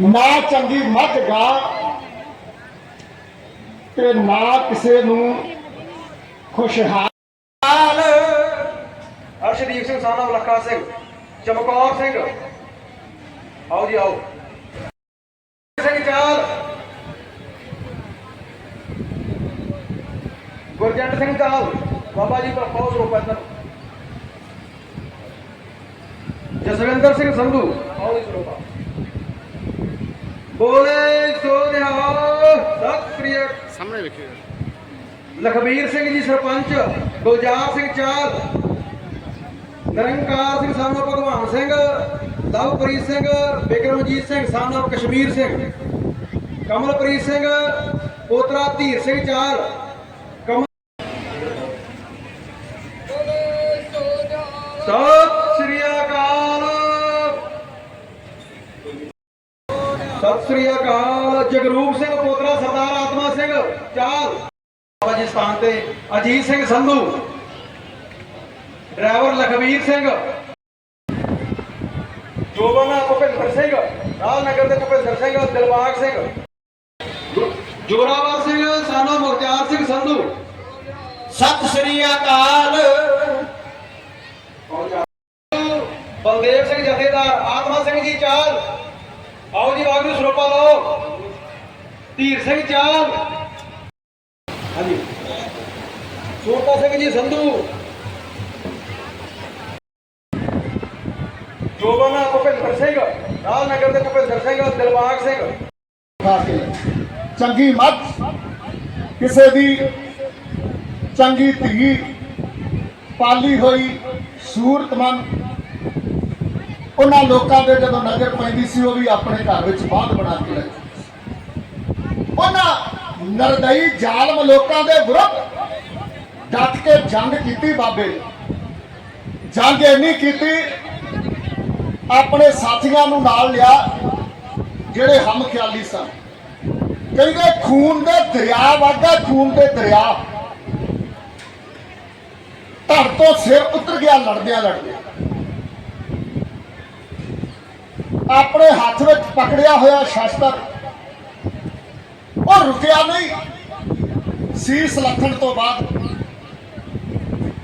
ਨਾ ਚੰਗੀ ਮੱਝ ਗਾ ਤੇ ਨਾ ਕਿਸੇ ਨੂੰ ਖੁਸ਼ਹਾਲ। ਅਰਸ਼ਦੀਪ ਸਿੰਘ ਸਾਨਾ ਲੱਖਾ ਸਿੰਘ, ਚਮਕੌਰ ਸਿੰਘ। ਆਓ ਜੀ, ਆਓ। ਸਿੰਘ ਚਾਲ। ਗੁਰਜੰਟ ਸਿੰਘ ਚਾਲ। ਬਾਬਾ ਜੀ ਬਹੁਤ ਰੋਪਾ ਇੱਧਰ ਜਸਵਿੰਦਰ ਸਿੰਘ ਸੰਧੂ, ਆਓ ਜੀ, ਸਰੋਪਾ। ਬੋਲੇ ਸੋ ਨਿਹਾਲ ਸਤਿ ਸ੍ਰੀ ਅਕਾਲ। ਸਾਹਮਣੇ ਵੇਖਿਓ ਲਖਬੀਰ ਸਿੰਘ ਜੀ ਸਰਪੰਚ ਗੁਲਜ਼ਾਰ ਸਿੰਘ ਚਾਲ ਨਿਰੰਕਾਰ ਸਿੰਘ ਸਾਨੋ ਭਗਵਾਨ ਸਿੰਘ ਲਵਪ੍ਰੀਤ ਸਿੰਘ ਬਿਕਰਮਜੀਤ ਸਿੰਘ ਸਾਨੋ ਕਸ਼ਮੀਰ ਸਿੰਘ ਕਮਲਪ੍ਰੀਤ ਸਿੰਘ ਪੋਤਰਾ ਧੀਰ ਸਿੰਘ ਚਾਲ ਸਤਿ ਸ੍ਰੀ ਅਕਾਲ, ਜਗਰੂਪ ਸਿੰਘ ਪੋਤਰਾ, ਸਰਦਾਰ ਆਤਮਾ ਸਿੰਘ, ਚਾਲ। ਬਾਬਾ ਜੀ ਸਥਾਨ ਤੇ ਅਜੀਤ ਸਿੰਘ ਸੰਧੂ, ਡਰਾਈਵਰ ਲਖਵੀਰ ਸਿੰਘ, ਜੋਬਨ ਭੁਪਿੰਦਰ ਸਿੰਘ ਰਾਜਨਗਰ ਦੇ ਭੁਪਿੰਦਰ ਸਿੰਘ, ਦਿਲਬਾਗ ਸਿੰਘ ਜੋਰਾਵਰ ਸਿੰਘ, ਸਾਨਾ ਮੁਖਤਿਆਰ ਸਿੰਘ ਸੰਧੂ। ਸਤਿ ਸ੍ਰੀ ਅਕਾਲ ਬਲਦੇਵ ਸਿੰਘ ਜਥੇਦਾਰ ਆਤਮਾ ਸਿੰਘ ਜੀ ਚਾਲ ਆਓ ਜੀ ਸਰੋਪਾ ਲਓ। ਧੀਰ ਸਿੰਘ ਚਾਲ। ਹਾਂਜੀ। ਛੋਟਾ ਸਿੰਘ ਜੀ, ਸੰਧੂ। ਜੋਬਨ ਭੁਪਿੰਦਰ ਸਿੰਘ, ਰਾਜਨਗਰ ਦੇ ਭੁਪਿੰਦਰ ਸਿੰਘ, ਦਿਲਬਾਗ ਸਿੰਘ। ਚੰਗੀ ਮੱਝ ਕਿਸੇ ਦੀ ਚੰਗੀ ਧੀ ਪਾਲੀ ਹੋਈ ਸੂਰਤਮੰਦ ਉਹਨਾਂ ਲੋਕਾਂ ਦੇ ਜਦੋਂ ਨਜ਼ਰ ਪੈਂਦੀ ਸੀ, ਉਹ ਵੀ ਆਪਣੇ ਘਰ ਵਿੱਚ ਬਾਦ ਬਣਾ ਕੇ ਰੱਖੀ ਉਹਨਾਂ ਨਰਦਈ ਜ਼ਾਲਮ ਲੋਕਾਂ ਦੇ ਵਿਰੁੱਧ ਡਟ ਕੇ ਜੰਗ ਕੀਤੀ ਬਾਬੇ ਨੇ। ਜੰਗ ਇੰਨੀ ਕੀਤੀ, ਆਪਣੇ ਸਾਥੀਆਂ ਨੂੰ ਨਾਲ ਲਿਆ, ਜਿਹੜੇ ਹਮ ਖਿਆਲੀ ਸਨ। ਕਹਿੰਦੇ, ਖੂਨ ਦੇ ਦਰਿਆ ਵਾਗਾ ਖੂਨ ਦੇ ਦਰਿਆ। ਧੜ ਤੋਂ ਸਿਰ ਉਤਰ ਗਿਆ ਲੜਦਿਆਂ ਲੜਦਿਆਂ ਆਪਣੇ ਹੱਥ ਵਿੱਚ ਪਕੜਿਆ ਹੋਇਆ ਸ਼ਸਤਰ। ਉਹ ਰੁਕਿਆ ਨਹੀਂ। ਸੀਸ ਲੱਥਣ ਤੋਂ ਬਾਅਦ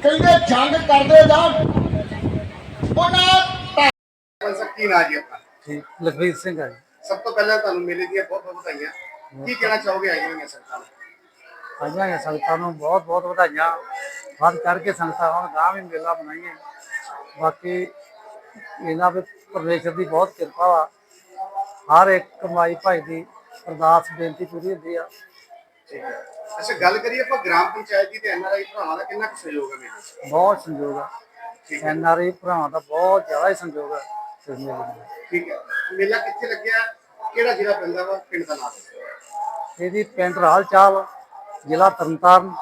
ਕਹਿੰਦੇ ਜੰਗ ਕਰਦੇ ਜਾਣ। ਉਹਨਾਂ ਕੀ ਨਾਂ ਜੀ ਆਪਣਾ? ਠੀਕ ਲਖਵੀਰ ਸਿੰਘ ਆ ਜੀ। ਸਭ ਤੋਂ ਪਹਿਲਾਂ ਤੁਹਾਨੂੰ ਮੇਲੇ ਦੀਆਂ ਬਹੁਤ ਬਹੁਤ ਵਧਾਈਆਂ। ਕੀ ਕਹਿਣਾ ਚਾਹੋਗੇ ਆਈਆਂ ਹੋਈਆਂ ਸੰਗਤਾਂ ਨੂੰ? ਆਈਆਂ ਨੇ ਸੰਗਤਾਂ ਨੂੰ ਬਹੁਤ ਬਹੁਤ ਵਧਾਈਆਂ। ਵੱਧ ਕਰਕੇ ਸੰਗਤਾਂ ਹੁਣ ਗਾਂ ਵੀ ਮੇਲਾ ਬਣਾਈਏ ਬਾਕੀ ਇਹਨਾਂ ਵਿੱਚ ਪਰਮੇਸ਼ਰ ਦੀ ਬਹੁਤ ਕਿਰਪਾ ਵਾ। ਹਰ ਇੱਕ ਕਮਾਈ ਭਾਈ ਦੀ ਅਰਦਾਸ ਬੇਨਤੀ ਪੂਰੀ ਹੁੰਦੀ ਆ। ਠੀਕ ਹੈ। ਅੱਛਾ ਗੱਲ ਕਰੀਏ ਆਪਾਂ ਗ੍ਰਾਮ ਪੰਚਾਇਤ ਦੀ ਤੇ ਐਨਆਰਆਈ ਭਰਾਵਾਂ ਦਾ ਕਿੰਨਾ ਕੁ ਸਹਿਯੋਗ ਹੈ 'ਚ ਬਹੁਤ ਸੰਯੋਗ ਆ। ਐਨਆਰਆਈ ਭਰਾਵਾਂ ਦਾ ਬਹੁਤ ਜ਼ਿਆਦਾ ਹੀ ਸੰਯੋਗ ਆ। ਇਸ ਮੇਲੇ ਨਾਲ ਠੀਕ ਹੈ। ਮੇਲਾ ਕਿੱਥੇ ਲੱਗਿਆ? ਕਿਹੜਾ ਜ਼ਿਲ੍ਹਾ ਪੈਂਦਾ ਵਾ? ਪਿੰਡ ਦਾ ਨਾਮ ਇਹਦੀ ਪਿੰਡ ਰਾਲ ਚਾਲ ਜ਼ਿਲ੍ਹਾ ਤਰਨਤਾਰਨ।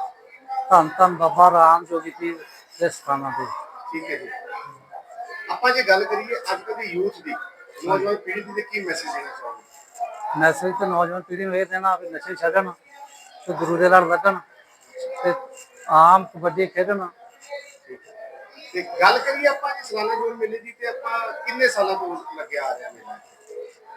ਧੰਨ ਧੰਨ ਬਾਬਾ ਰਾਮ ਜੋਗੀ ਪੀਰ ਦੇ ਸਥਾਨਾਂ ਤੇ। ਠੀਕ ਹੈ ਜੀ। ਆਪਾਂ ਜੇ ਗੱਲ ਕਰੀਏ ਅੱਜ ਕੱਲ੍ਹ ਦੀ ਯੂਥ ਦੀ ਨੌਜਵਾਨ ਪੀੜ੍ਹੀ ਦੀ ਤੇ ਕੀ ਮੈਸੇਜ ਦੇਣਾ ਚਾਹੋਗੇ? ਮੈਸੇਜ ਤੇ ਨੌਜਵਾਨ ਪੀੜ੍ਹੀ ਨੂੰ ਇਹ ਦੇਣਾ ਵੀ ਨਸ਼ੇ ਛੱਡਣ ਤੇ ਗੁਰੂ ਦੇ ਲੜ ਲੱਗਣ ਤੇ ਆਮ ਕਬੱਡੀ ਖੇਡਣ। ਤੇ ਗੱਲ ਕਰੀਏ ਆਪਾਂ ਜੀ ਸਲਾਨਾ ਜੋੜ ਮੇਲੇ ਦੀ ਤੇ ਆਪਾਂ ਕਿੰਨੇ ਸਾਲਾਂ ਤੋਂ ਲੱਗਿਆ ਆ ਰਿਹਾ ਮੇਲਾ?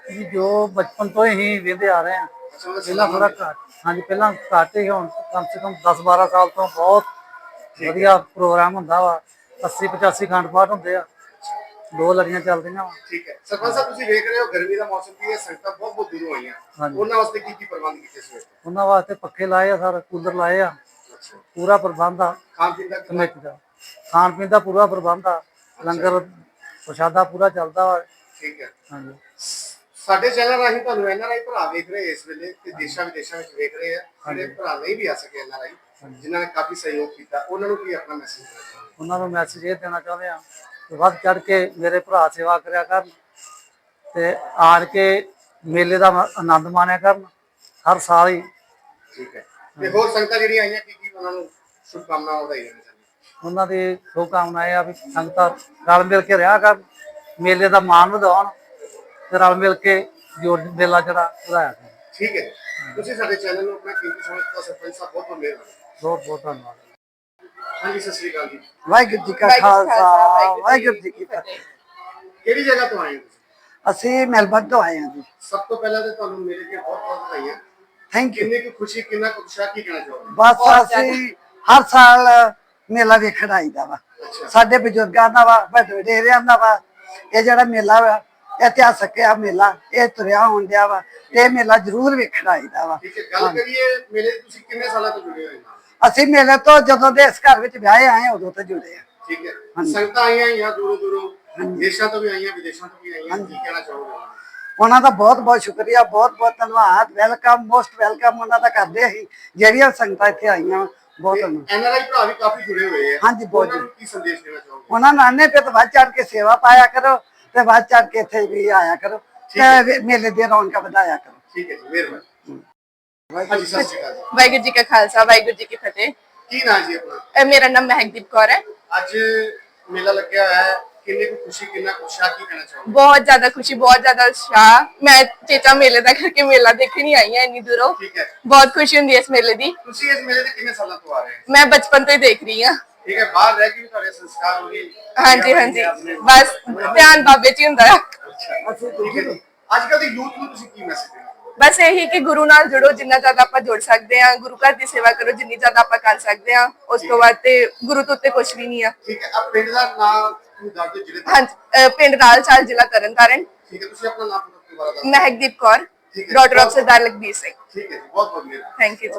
ਵੀ ਜੋ ਬਚਪਨ ਤੋਂ ਹੀ ਵੇਂਦੇ ਆ ਰਹੇ ਆ। ਪਹਿਲਾਂ ਥੋੜਾ ਘੱਟ ਹਾਂਜੀ ਪਹਿਲਾਂ ਘੱਟ ਹੀ ਹੁਣ ਕਮ ਸੇ ਕਮ 10 12 ਸਾਲ ਤੋਂ ਬਹੁਤ ਵਧੀਆ ਪ੍ਰੋਗਰਾਮ ਹੁੰਦਾ ਵਾ। 80 85 ਖੰਡ ਪਾਠ ਹੁੰਦੇ ਆ। ਦੋ ਲੜੀਆਂ ਚੱਲਦੀਆਂ ਵਾ। ਠੀਕ ਹੈ। ਸਰਪੰਚ ਸਾਹਿਬ ਤੁਸੀਂ ਵੇਖ ਰਹੇ ਹੋ ਗਰਮੀ ਦਾ ਮੌਸਮ ਕੀ ਹੈ ਸੰਗਤਾਂ ਬਹੁਤ ਬਹੁਤ ਦੂਰੋਂ ਹਾਂਜੀ। ਉਹਨਾਂ ਵਾਸਤੇ ਕੀ ਕੀ ਪ੍ਰਬੰਧ ਕੀਤੇ ਸੀ? ਉਹਨਾਂ ਵਾਸਤੇ ਪੱਖੇ ਲਾਏ ਆ ਸਰ ਕੂਲਰ ਲਾਏ ਆ। ਪੂਰਾ ਪ੍ਰਬੰਧ ਆ। ਖਾਣ ਪੀਣ ਦਾ ਕਿੰਨਾ- ਕਮੇਟੀ ਦਾ। ਖਾਣ ਪੀਣ ਦਾ ਪੂਰਾ ਪ੍ਰਬੰਧ ਆ। ਲੰਗਰ ਪ੍ਰਸ਼ਾਦਾ ਪੂਰਾ ਚੱਲਦਾ ਵਾ। ਠੀਕ ਹੈ। ਹਾਂਜੀ। ਸਾਡੇ ਚੈਨਲ ਰਾਹੀਂ ਤੁਹਾਨੂੰ ਐਨਆਰਆਈ ਭਰਾ ਵੇਖ ਰਹੇ ਇਸ ਵੇਲੇ ਤੇ ਦੇਸ਼ਾਂ ਵਿਦੇਸ਼ਾਂ ਵਿੱਚ ਵੇਖ ਰਹੇ ਆ। ਜਿਹੜੇ ਭਰਾ ਨਹੀਂ ਵੀ ਆ ਸਕੇ ਐਨਆਰਆਈ ਜਿਨ੍ਹਾਂ ਨੇ ਕਾਫੀ ਸਹਿਯੋਗ ਕੀਤਾ ਉਹਨਾਂ ਨੂੰ ਕੀ ਆਪਣਾ ਮੈਸੇਜ ਦੇਣਾ ਚਾਹੁੰਦੇ ਉਹਨਾਂ ਨੂੰ ਮੈਸੇਜ ਇਹ ਦੇਣਾ ਚਾਹੁੰਦੇ ਆ ਵੱਧ ਚੜ ਕੇ ਮੇਰੇ ਭਰਾ ਸੇਵਾ ਕਰਿਆ ਕਰਨ ਤੇ ਆਣ ਕੇ ਮੇਲੇ ਦਾ ਆਨੰਦ ਮਾਣਿਆ ਕਰਨ ਹਰ ਸਾਲ ਹੀ। ਠੀਕ ਹੈ। ਤੇ ਹੋਰ ਸੰਗਤਾਂ ਜਿਹੜੀਆਂ ਆਈਆਂ ਕੀ ਕੀ ਉਹਨਾਂ ਨੂੰ ਸ਼ੁਭਕਾਮਨਾਵਾਂ ਵਧਾਈ ਦੇਣਾ ਚਾਹੁੰਦੇ ਉਹਨਾਂ ਦੀ ਸ਼ੁਭਕਾਮਨਾ ਇਹ ਆ ਵੀ ਸੰਗਤਾਂ ਰਲ ਮਿਲ ਕੇ ਰਿਹਾ ਕਰਨ ਮੇਲੇ ਦਾ ਮਾਣ ਵਧਾਉਣ ਤੇ ਰਲ ਮਿਲ ਕੇ ਜੋੜ ਮੇਲਾ ਜਿਹੜਾ ਵਧਾਇਆ ਕਰਨ। ਠੀਕ ਹੈ। ਤੁਸੀਂ ਸਾਡੇ ਚੈਨਲ ਨੂੰ ਆਪਣਾ ਕੀਮਤੀ ਸਮਝ ਦਿੱਤਾ ਸਰਪੰਚ ਸਾਹਿਬ ਬਹੁਤ ਬਹੁਤ ਮਿਹਰਬਾਨੀ। ਬਹੁਤ ਬਹੁਤ ਧੰਨਵਾਦ। ਹਾਂਜੀ ਸਤਿ ਸ੍ਰੀ ਅਕਾਲ ਜੀ। ਵਾਹਿਗੁਰੂ ਜੀ ਕਾ ਖਾਲਸਾ ਵਾਹਿਗੁਰੂ ਜੀ ਕੀ ਫਤਿਹ। ਕਿਹੜੀ ਜਗ੍ਹਾ ਤੋਂ ਆਏ ਹੋ ਤੁਸੀਂ? ਅਸੀਂ ਮੈਲਬਰਨ ਤੋਂ ਆਏ ਹਾਂ ਜੀ। ਸਭ ਤੋਂ ਪਹਿਲਾਂ ਤਾਂ ਤੁਹਾਨੂੰ ਮੇਰੇ ਦੀਆਂ ਬਹੁਤ ਬਹੁਤ ਵਧਾਈਆਂ। ਥੈਂਕ ਯੂ ਕਿੰਨੀ ਕੁ ਖੁਸ਼ੀ ਕਿੰਨਾ ਕੁ ਉਤਸ਼ਾਹ ਕੀ ਕਹਿਣਾ ਚਾਹੋਗੇ? ਬਸ ਅਸੀਂ ਹਰ ਸਾਲ ਮੇਲਾ ਵੇਖਣ ਆਈਦਾ ਵਾ। ਸਾਡੇ ਬਜ਼ੁਰਗਾਂ ਦਾ ਵਾ ਵੱਡੇ ਵਡੇਰਿਆਂ ਦਾ ਵਾ। ਇਹ ਜਿਹੜਾ ਮੇਲਾ ਵਾ ਇਤਿਹਾਸਕ ਆ ਮੇਲਾ ਇਹ ਤੁਰਿਆ ਹੋਣ ਡਿਆ ਵਾ ਤੇ ਇਹ ਮੇਲਾ ਜ਼ਰੂਰ ਵੇਖਣ ਆਈਦਾ ਵਾ। ਠੀਕ ਹੈ ਗੱਲ ਕਰੀਏ ਮੇਰੇ ਤੁਸੀਂ ਕਿੰਨੇ ਸਾਲਾਂ ਤੋਂ ਜੁੜੇ ਹੋਏ ਨਾਲ ਅਸੀਂ ਮੇਲੇ ਤੋਂ ਜਦੋਂ ਦੇ ਇਸ ਘਰ ਵਿੱਚ ਵਿਆਹੇ ਆਏ ਉਦੋਂ ਤੋਂ ਜੁੜੇ ਆ। ਠੀਕ ਹੈ। ਸੰਗਤਾਂ ਆਈਆਂ ਹੋਈਆਂ ਦੂਰੋਂ ਦੂਰੋਂ ਦੇਸ਼ਾਂ ਤੋਂ ਵੀ ਆਈਆਂ ਵਿਦੇਸ਼ਾਂ ਤੋਂ ਵੀ ਆਈਆਂ ਕੀ ਕਹਿਣਾ ਚਾਹੋਗੇ? ਉਹਨਾਂ ਦਾ ਬਹੁਤ ਬਹੁਤ ਸ਼ੁਕਰੀਆ ਬਹੁਤ ਬਹੁਤ ਧੰਨਵਾਦ। ਵੈਲਕਮ ਮੋਸਟ ਵੈਲਕਮ ਉਹਨਾਂ ਦਾ ਕਰਦੇ ਅਸੀਂ। ਜਿਹੜੀਆਂ ਸੰਗਤਾਂ ਇੱਥੇ ਆਈਆਂ ਵਾ, ਬਹੁਤ ਧੰਨਵਾਦ। ਐਨਆਰਆਈ ਭਰਾ ਵੀ ਕਾਫੀ ਜੁੜੇ ਹੋਏ ਆ। ਹਾਂਜੀ, ਬਹੁਤ ਉਹਨਾਂ ਨੂੰ ਕੀ ਸੰਦੇਸ਼ ਦੇਣਾ ਚਾਹੋਗੇ? ਉਹਨਾਂ ਨਾਨੇ ਤੇ ਵੱਧ ਚੜ ਕੇ ਸੇਵਾ ਪਾਇਆ ਕਰੋ ਤੇ ਵੱਧ ਚੜ ਕੇ ਇੱਥੇ ਵੀ ਆਇਆ ਕਰੋ। ਤੇ ਮੇਲੇ ਦੀਆਂ ਰੌਣਕਾਂ ਵਧਾਇਆ ਕਰੋ। ਠੀਕ ਹੈ ਜੀ ਮਿਹਰਬਾਨੀ। ਹਾਂਜੀ ਸਤਿ ਸ਼੍ਰੀ ਅਕਾਲ ਜੀ। ਵਾਹਿਗੁਰੂ ਜੀ ਕਾ ਖਾਲਸਾ ਵਾਹਿਗੁਰੂ ਜੀ ਕੀ ਫਤਿਹ। ਕੀ ਨਾਮ ਜੀ ਆਪਣਾ? ਅਹ ਮੇਰਾ ਨਾਮ ਮਹਿਕਦੀਪ ਕੌਰ ਹੈ। ਅੱਜ ਮੇਲਾ ਲੱਗਿਆ ਹੋਇਆ ਹੈ। ਕਿੰਨੀ ਕੁ ਖੁਸ਼ੀ ਕਿੰਨਾ ਕੁ ਉਤਸ਼ਾਹ ਕੀ ਕਹਿਣਾ ਚਾਹੋਗੇ? ਬਹੁਤ ਜ਼ਿਆਦਾ ਖੁਸ਼ੀ ਬਹੁਤ ਜ਼ਿਆਦਾ ਉਤਸ਼ਾਹ। ਮੈਂ ਚੇਚਾ ਮੇਲੇ ਦਾ ਕਰਕੇ ਮੇਲਾ ਦੇਖਣ ਹੀ ਆਈ ਹਾਂ ਇੰਨੀ ਦੂਰੋਂ। ਠੀਕ ਹੈ। ਬਹੁਤ ਖੁਸ਼ੀ ਹੁੰਦੀ ਹੈ ਇਸ ਮੇਲੇ ਦੀ। ਤੁਸੀਂ ਇਸ ਮੇਲੇ ਦੇ ਕਿੰਨੇ ਸਾਲਾਂ ਤੋਂ ਆ ਰਹੇ ਹੋ? ਮੈਂ ਬਚਪਨ ਤੋਂ ਹੀ ਦੇਖ ਰਹੀ ਹਾਂ। ਠੀਕ ਹੈ ਬਾਹਰ ਰਹਿ ਕੇ ਵੀ ਤੁਹਾਡੇ ਸੰਸਕਾਰ ਹੋ ਗਏ। ਹਾਂਜੀ ਹਾਂਜੀ। ਬਸ ਧਿਆਨ ਬਾਬੇ 'ਚ ਹੀ ਹੁੰਦਾ ਹੈ। ਠੀਕ ਹੈ ਜੀ। ਅੱਜ ਕੱਲ ਦੀ ਯੂਥ ਨੂੰ ਤੁਸੀਂ ਕੀ ਮੈਸੇਜ ਦੇਣਾ ਬਸ ਇਹੀ ਕਿ ਗੁਰੂ ਨਾਲ ਜੁੜੋ ਜਿੰਨਾ ਜ਼ਿਆਦਾ ਆਪਾਂ ਜੁੜ ਸਕਦੇ ਹਾਂ ਗੁਰੂ ਘਰ ਦੀ ਸੇਵਾ ਕਰੋ ਜਿੰਨੀ ਜ਼ਿਆਦਾ ਆਪਾਂ ਕਰ ਸਕਦੇ ਹਾਂ ਉਸ ਤੋਂ ਬਾਅਦ ਤੇ ਗੁਰੂ ਤੋਂ ਉੱਤੇ ਕੁਝ ਵੀ ਨਹੀਂ ਆ। ਠੀਕ ਹੈ ਆ ਪਿੰਡ ਦਾ ਨਾਮ ਤੁਸੀਂ ਦੱਸ ਦਿਓ ਜਿਹੜੇ ਹਾਂਜੀ ਅਹ ਪਿੰਡ ਨਾਲ ਚਾਲ ਜ਼ਿਲ੍ਹਾ ਤਰਨਤਾਰਨ। ਠੀਕ ਹੈ ਤੁਸੀਂ ਆਪਣਾ ਨਾਮ ਦੁਬਾਰਾ ਦੱਸੋ ਮਹਿਕਦੀਪ ਕੌਰ ਠੀਕ ਹੈ। Daughter of Sardar Lakhbir Singh. ਠੀਕ ਹੈ ਜੀ ਬਹੁਤ ਬਹੁਤ ਮਿਹਰਬਾਨੀ। Thank you